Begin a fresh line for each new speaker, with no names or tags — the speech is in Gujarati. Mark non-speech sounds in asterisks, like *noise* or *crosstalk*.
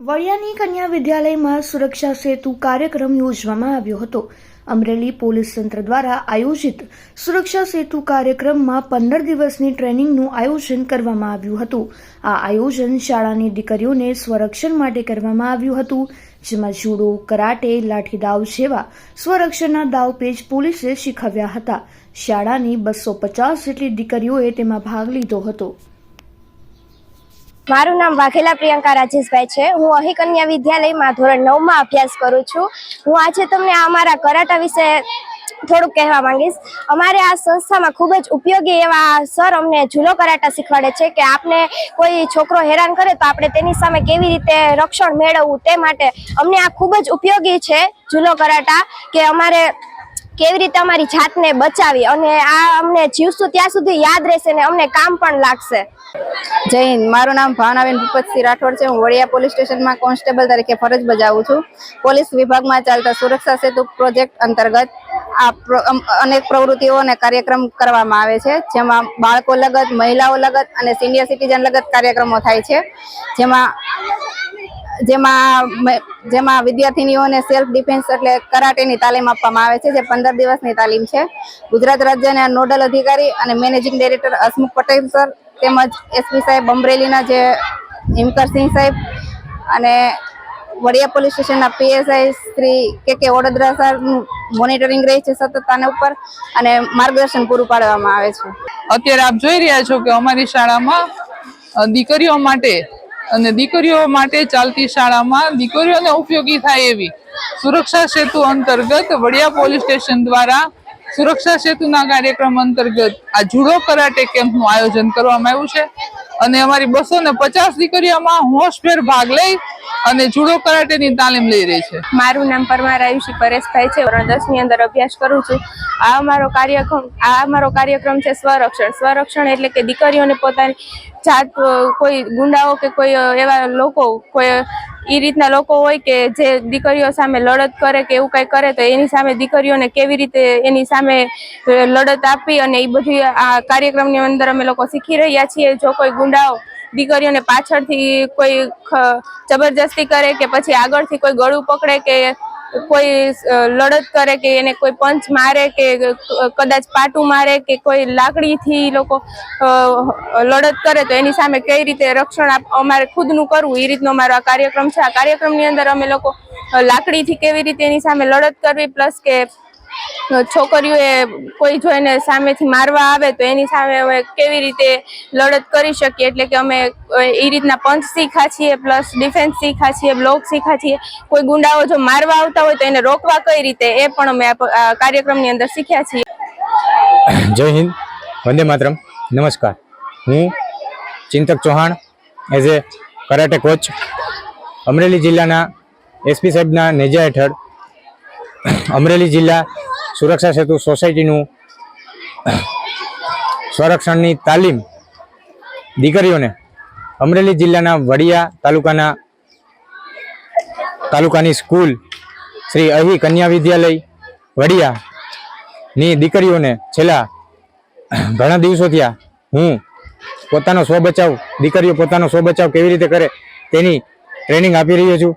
વડિયાની કન્યા વિદ્યાલયમાં સુરક્ષા સેતુ કાર્યક્રમ યોજવામાં આવ્યો હતો. અમરેલી પોલીસ તંત્ર દ્વારા આયોજિત સુરક્ષા સેતુ કાર્યક્રમમાં પંદર દિવસની ટ્રેનિંગનું આયોજન કરવામાં આવ્યું હતું. આ આયોજન શાળાની દીકરીઓને સ્વરક્ષણ માટે કરવામાં આવ્યું હતું, જેમાં જુડો, કરાટે, લાઠીદાવ જેવા સ્વરક્ષણના દાવપેચ પોલીસે શીખવ્યા હતા. શાળાની બસો પચાસ જેટલી દીકરીઓએ તેમાં ભાગ લીધો હતો.
મારું નામ વાઘેલા પ્રિયંકા રાજેશભાઈ છે. હું અહી કન્યા વિદ્યાલયમાં ધોરણ નવમાં અભ્યાસ કરું છું. હું આજે તમને આ અમારા કરાટા વિશે થોડુંક કહેવા માંગીશ. અમારે આ સંસ્થામાં ખૂબ જ ઉપયોગી એવા સર અમને જૂનો કરાટા શીખવાડે છે કે આપને કોઈ છોકરો હેરાન કરે તો આપણે તેની સામે કેવી રીતે રક્ષણ મેળવવું તે માટે અમને આ ખૂબ જ ઉપયોગી છે જૂનો કરાટા કે અમારે કેવી રીતે અમારી જાતને બચાવી અને આ અમને જીવશું ત્યાં સુધી યાદ રહેશે ને અમને કામ પણ લાગશે.
જય હિન્દ. મારું નામ ભાવનાબેન ભૂપતસિંહ રાઠોડ છે. હું વડિયા પોલીસ સ્ટેશનમાં કોન્સ્ટેબલ તરીકે ફરજ બજાવું છું. પોલીસ વિભાગમાં ચાલતા સુરક્ષા સેતુ પ્રોજેક્ટ અંતર્ગત આ અનેક પ્રવૃત્તિઓ અને કાર્યક્રમ કરવામાં આવે છે. જેમાં બાળકો લગત, મહિલાઓ લગત અને સિનિયર સિટીઝન લગત કાર્યક્રમો થાય છે. જેમાં જેમાં જેમાં વિદ્યાર્થીનીઓને સેલ્ફ ડિફેન્સ એટલે કરાટેની તાલીમ આપવામાં આવે છે, જે પંદર દિવસની તાલીમ છે. ગુજરાત રાજ્યના નોડલ અધિકારી અને managing director Hasmukh Patel sir તેમજ એસપી સાહેબ અમરેલીના જે હિમકરસિંહ સાહેબ અને વડિયા પોલીસ સ્ટેશનના PSI Shri K K Vadodara સરનું monitoring રહે છે સતત આના ઉપર અને માર્ગદર્શન પૂરું પાડવામાં આવે છે.
અત્યારે આપ જોઈ રહ્યા છો કે અમારી શાળામાં દીકરીઓ માટે અને દીકરીઓ માટે ચાલતી શાળામાં દીકરીઓને ઉપયોગી થાય એવી સુરક્ષા સેતુ અંતર્ગત વડિયા પોલીસ સ્ટેશન દ્વારા સુરક્ષા સેતુના કાર્યક્રમ અંતર્ગત આ જુડો કરાટે કેમ્પનું આયોજન કરવામાં આવ્યું છે. અને અમારી બસો ને પચાસ દીકરીઓમાં હોશભેર ભાગ લઈ અને જુડો કરાટેની તાલીમ લઈ રહી છે.
મારું નામ પરમાર આયુષી પરેશભાઈ છે. ધોરણ દસની અંદર અભ્યાસ કરું છું. આ અમારો કાર્યક્રમ, આ અમારો કાર્યક્રમ છે સ્વરક્ષણ. સ્વરક્ષણ એટલે કે દીકરીઓને પોતાની જાત, કોઈ ગુંડાઓ કે કોઈ એવા લોકો, કોઈ એ રીતના લોકો હોય કે જે દીકરીઓ સામે લડત કરે કે એવું કઈ કરે તો એની સામે દીકરીઓને કેવી રીતે એની સામે લડત આપી અને એ બધી આ કાર્યક્રમની અંદર અમે લોકો શીખી રહ્યા છીએ. જો કોઈ ગુંડાઓ દીકરીઓને પાછળથી કોઈ જબરજસ્તી કરે કે પછી આગળથી કોઈ ગળું પકડે કે કોઈ લડત કરે કે એને કોઈ પંચ મારે કે કદાચ પાટું મારે કે કોઈ લાકડીથી લોકો લડત કરે તો એની સામે કઈ રીતે રક્ષણ અમારે ખુદનું કરવું એ રીતનો અમારો આ કાર્યક્રમ છે. આ કાર્યક્રમની અંદર અમે લોકો લાકડીથી કેવી રીતે એની સામે લડત કરવી, પ્લસ કે છોકરીઓએ કોઈ જોઈને સામેથી મારવા આવે તો એની સામે અમે કેવી રીતે લડત કરી શકીએ? એટલે કે અમે એ રીતના પંચ શીખા છીએ, પ્લસ ડિફેન્સ શીખા છીએ, બ્લોક શીખા છીએ. કોઈ ગુંડાઓ જો મારવા આવતા હોય તો એને રોકવા કઈ રીતે? એ પણ અમે કાર્યક્રમની અંદર શીખ્યા છીએ.
જય હિન્દ. વંદે માતરમ. નમસ્કાર. હું Chintak Chauhan, as a karate coach, Amreli જિલ્લાના એસપી સાહેબના નેજા હેઠળ *coughs* અમરેલી જિલ્લા સુરક્ષા સેતુ સોસાયટીનું *coughs* સંરક્ષણની તાલીમ દીકરીઓને અમરેલી જિલ્લાના વડિયા તાલુકાના તાલુકાની સ્કૂલ શ્રી અહી કન્યા વિદ્યાલય વડિયાની દીકરીઓને છેલ્લા *coughs* ઘણા દિવસો થયા હું પોતાનો સ્વ બચાવ, દીકરીઓ પોતાનો સ્વ બચાવ કેવી રીતે કરે તેની ટ્રેનિંગ આપી રહ્યો છું.